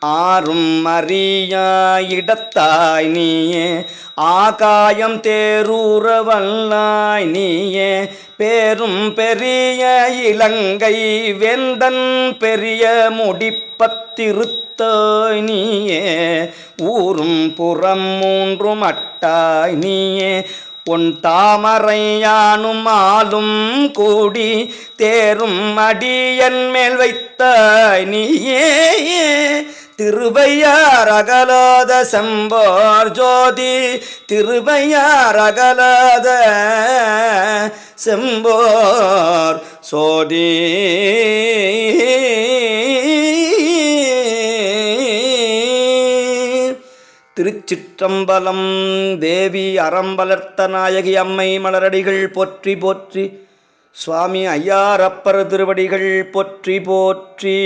ஆறும் அறியாயிடத்தாய் நீயே. ஆகாயம் தேரூரவல்லாய் நீயே. பேரும் பெரிய இலங்கை வேந்தன் பெரிய முடிப்பத்திருத்தாய் நீயே. ஊரும் புறம் மூன்றும் அட்டாய் நீயே. உன் தாமரையானும் ஆளும் கூடி தேரும் அடியன் மேல் வைத்தாய் நீயே. திருவையார் அகலாத செம்போர் ஜோதி திருவையார் அகலாத செம்போர் சோதி. திருச்சிற்றம்பலம் தேவி அறம்பலர்த்த நாயகி அம்மை மலரடிகள் போற்றி போற்றி சுவாமி ஐயாரப்பர் திருவடிகள் போற்றி போற்றி.